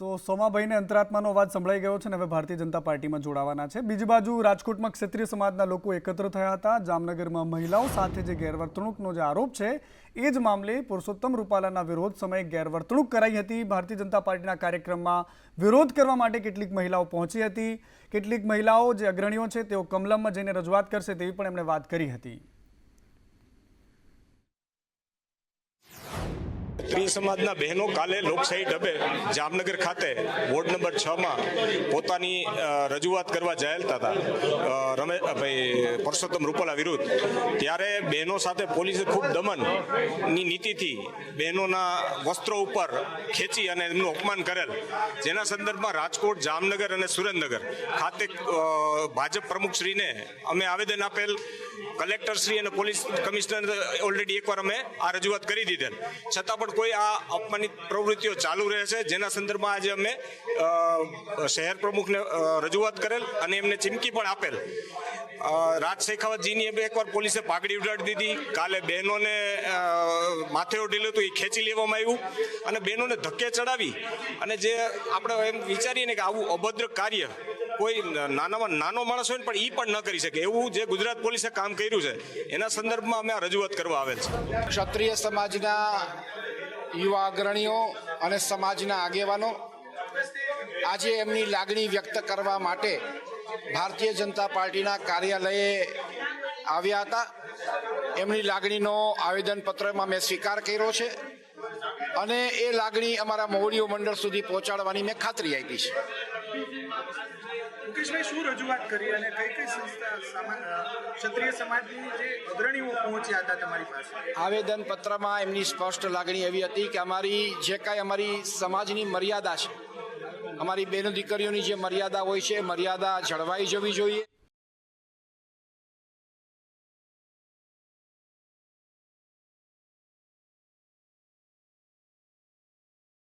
તો સોમાભાઈને અંતરાત્માનો અવાજ સંભળાઈ ગયો છે ને હવે ભારતીય જનતા પાર્ટીમાં જોડાવાના છે. બીજી બાજુ રાજકોટમાં ક્ષત્રિય સમાજના લોકો એકત્ર થયા હતા. જામનગરમાં મહિલાઓ સાથે જે ગેરવર્તણૂકનો જે આરોપ છે, એ જ મામલે પુરુષોત્તમ રૂપાલાના વિરોધ સમયે ગેરવર્તણૂક કરાઈ હતી. ભારતીય જનતા પાર્ટીના કાર્યક્રમમાં વિરોધ કરવા માટે કેટલીક મહિલાઓ પહોંચી હતી. કેટલીક મહિલાઓ જે અગ્રણીઓ છે, તેઓ કમલમમાં જઈને રજૂઆત કરશે તેવી પણ એમણે વાત કરી હતી. ક્ષત્રિય સમાજના બહેનો કાલે લોકશાહી ઢબે જામનગર ખાતે વોર્ડ નંબર છ માં પોતાની રજૂઆત કરવા જાયેલતા હતા. રમે ભાઈ, પરસોત્તમ રૂપાલા વિરુદ્ધ. ત્યારે બહેનો સાથે પોલીસે ખૂબ દમનની નીતિથી બહેનોના વસ્ત્રો ઉપર ખેંચી અને એમનું અપમાન કરેલ. જેના સંદર્ભમાં રાજકોટ, જામનગર અને સુરેન્દ્રનગર ખાતે ભાજપ પ્રમુખશ્રીને અમે આવેદન આપેલ. કલેક્ટરશ્રી અને પોલીસ કમિશનર ઓલરેડી એકવાર અમે આ રજૂઆત કરી દીધેલ. છતાં પણ કોઈ આ અપમાનિત પ્રવૃત્તિઓ ચાલુ રહે છે જેના સંદર્ભમાં આજે અમે શહેર પ્રમુખને રજૂઆત કરેલ અને એમને ચીમકી પણ આપેલ. રાજ શેખાવતજીની એકવાર પોલીસે પાઘડી ઉડાડી દીધી. કાલે બહેનોને માથે ઓઢેલું હતું, એ ખેંચી લેવામાં આવ્યું અને બહેનોને ધક્કે ચડાવી અને જે આપણે એમ વિચારીએ ને કે આવું અભદ્ર કાર્ય કોઈ નાનામાં નાનો માણસ હોય ને પણ એ પણ ન કરી શકે. એવું જે ગુજરાત પોલીસે કામ કર્યું છે, એના સંદર્ભમાં અમે આ રજૂઆત કરવા આવેલ છે. ક્ષત્રિય સમાજના યુવા અગ્રણીઓ અને સમાજના આગેવાનો આજે એમની લાગણી વ્યક્ત કરવા માટે ભારતીય જનતા પાર્ટીના કાર્યાલયે આવ્યા હતા. એમની લાગણીનો આવેદનપત્રમાં મેં સ્વીકાર કર્યો છે અને એ લાગણી અમારા મોવડીઓ મંડળ સુધી પહોંચાડવાની મેં ખાતરી આપી છે. મુકેશભાઈ, શું રજૂઆત કરી અને કઈ કઈ સંસ્થા ક્ષત્રિય સમાજની જે અગ્રણીઓ પહોંચ્યા હતા તમારી પાસે? આવેદન પત્રમાં એમની સ્પષ્ટ લાગણી એવી હતી કે અમારી જે કાંઈ અમારી સમાજની મર્યાદા છે, અમારી બેનો દીકરીઓની જે મર્યાદા હોય છે મર્યાદા જળવાઈ જવી જોઈએ.